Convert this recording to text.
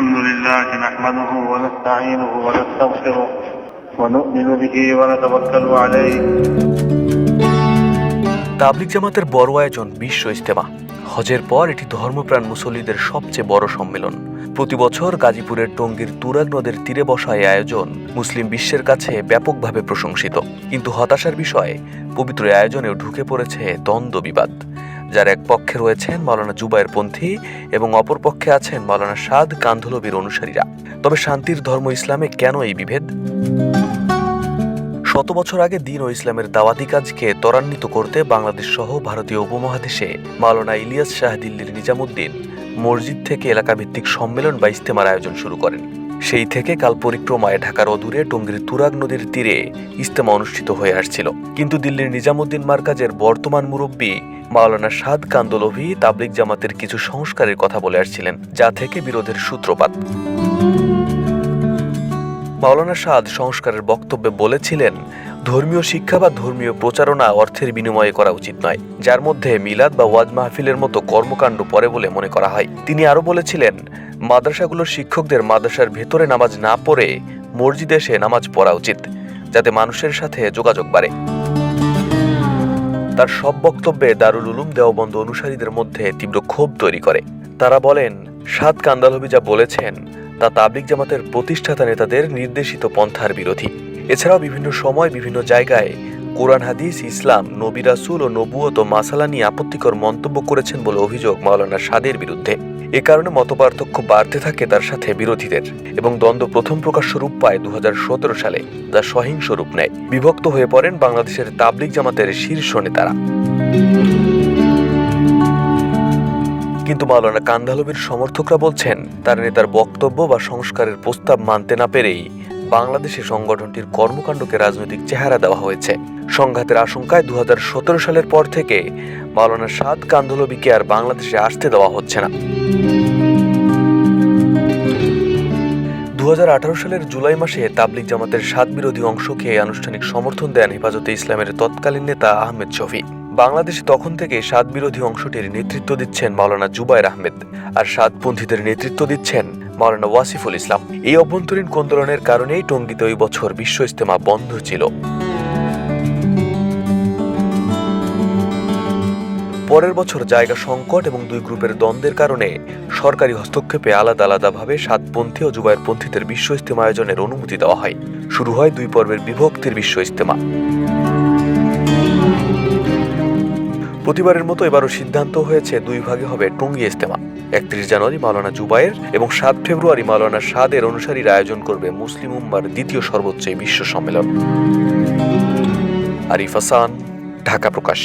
الحمد لله نحمده ونستعينه ونستغفره ونؤمن به ونتوكل عليه তাবলিক জামাতের বড় আয়োজন বিশ্ব ইস্তেমা হজের পর এটি ধর্মপ্রাণ মুসল্লিদের সবচেয়ে বড় সম্মেলন প্রতি বছর গাজীপুরের টঙ্গীর তুরাগ নদের তীরে বসা এই আয়োজন মুসলিম বিশ্বের কাছে ব্যাপকভাবে প্রশংসিত কিন্তু হতাশার বিষয় পবিত্র এই আয়োজনেও ঢুকে পড়েছে দ্বন্দ্ব বিবাদ যার এক পক্ষে রয়েছেন মাওলানা জুবায়ের পন্থী এবং অপর পক্ষে আছেন মাওলানা সাদ কান্ধলবির অনুসারীরা। তবে শান্তির ধর্ম ইসলামে কেন এই বিভেদ? শত বছর আগে দিন ও ইসলামের দাওয়াতি কাজকে ত্বরান্বিত করতে বাংলাদেশ সহ ভারতীয় উপমহাদেশে মাওলানা ইলিয়াস শাহ দিল্লির নিজামুদ্দিন মসজিদ থেকে এলাকাভিত্তিক সম্মেলন বা ইস্তেমার আয়োজন শুরু করেন। সেই থেকে কাল পরিক্রমায় ঢাকার অদূরে টঙ্গীর তুরাগ নদীর তীরে ইস্তেমা অনুষ্ঠিত হয়ে আসছিল। কিন্তু দিল্লির নিজামুদ্দিন মার্কাজের বর্তমান মুরব্বী মাওলানা সাদ কান্দলভি তাবলিক জামাতের কিছু সংস্কারের কথা বলে আসছিলেন, যা থেকে বিরোধের সূত্রপাত। মাওলানা সাদ সংস্কারের বক্তব্যে বলেছিলেন, ধর্মীয় শিক্ষা বা ধর্মীয় প্রচারণা অর্থের বিনিময়ে করা উচিত নয়, যার মধ্যে মিলাদ বা ওয়াজ মাহফিলের মতো কর্মকাণ্ড পড়ে বলে মনে করা হয়। তিনি আরও বলেছিলেন মাদ্রাসাগুলোর শিক্ষকদের মাদ্রাসার ভেতরে নামাজ না পড়ে মসজিদে এসে নামাজ পড়া উচিত, যাতে মানুষের সাথে যোগাযোগ বাড়ে। তার সব বক্তব্যে দারুল উলুম দেওবন্দ অনুসারীদের মধ্যে তীব্র ক্ষোভ তৈরি করে। তারা বলেন, সাদ কান্দালবি যা বলেছেন, তা তাবলিক জামাতের প্রতিষ্ঠাতা নেতাদের নির্দেশিত পন্থার বিরোধী। এছাড়াও বিভিন্ন সময় বিভিন্ন জায়গায় কোরআন, হাদিস, ইসলাম, নবী রাসূল ও নবুয়ত মাসালা নিয়ে আপত্তিকর মন্তব্য করেছেন বলে অভিযোগ মাওলানা সাদের বিরুদ্ধে। এ কারণে মতপার্থক্য বাড়তে থাকে তার সাথে বিরোধীদের এবং দ্বন্দ্ব প্রথম প্রকাশ্য রূপ পায় দুহাজার সতেরো সালে, যা সহিংস রূপ নেয়। বিভক্ত হয়ে পড়েন বাংলাদেশের তাবলিক জামাতের শীর্ষ নেতারা। কিন্তু মাওলানা কান্দালবির সমর্থকরা বলছেন, তার নেতার বক্তব্য বা সংস্কারের প্রস্তাব মানতে না পেরেই বাংলাদেশে সংগঠনটির কর্মকাণ্ডকে রাজনৈতিক চেহারা দেওয়া হয়েছে। সংঘাতের আশঙ্কায় দু হাজার সতেরো সালের পর থেকে মাওলানা সাদ কান্দলবিকে আর বাংলাদেশে আসতে দেওয়া হচ্ছে না। দু হাজার আঠারো সালের জুলাই মাসে তাবলিক জামাতের সাত বিরোধী অংশকে আনুষ্ঠানিক সমর্থন দেন হেফাজতে ইসলামের তৎকালীন নেতা আহমেদ শফি। বাংলাদেশে তখন থেকে সাত বিরোধী অংশটির নেতৃত্ব দিচ্ছেন মাওলানা জুবায়ের আহমেদ। আর সাতপন্থীদের নেতৃত্ব দিচ্ছেন মাওলানা ওয়াসিফুল ইসলাম। এই অভ্যন্তরীণ কোন্দলনের কারণেই টঙ্গীতে ওই বছর বিশ্ব ইস্তেমা বন্ধ ছিল। পরের বছর জায়গা সংকট এবং দুই গ্রুপের দ্বন্দ্বের কারণে সরকারি হস্তক্ষেপে আলাদা আলাদাভাবে সাতপন্থী ও জুবায়ের পন্থীদের বিশ্ব ইস্তেমা আয়োজনের অনুমতি দেওয়া হয়। শুরু হয় দুই পর্বের বিভক্তির বিশ্ব ইস্তেমা প্রতিবারের মতো এবারও সিদ্ধান্ত হয়েছে দুই ভাগে হবে টঙ্গী ইস্তেমা একত্রিশ জানুয়ারি মাওলানা জুবায়ের এবং সাত ফেব্রুয়ারি মাওলানা সাদের অনুসারীরা আয়োজন করবে মুসলিম উম্মার দ্বিতীয় সর্বোচ্চ বিশ্ব সম্মেলন। আরিফ হাসান, ঢাকা প্রকাশ।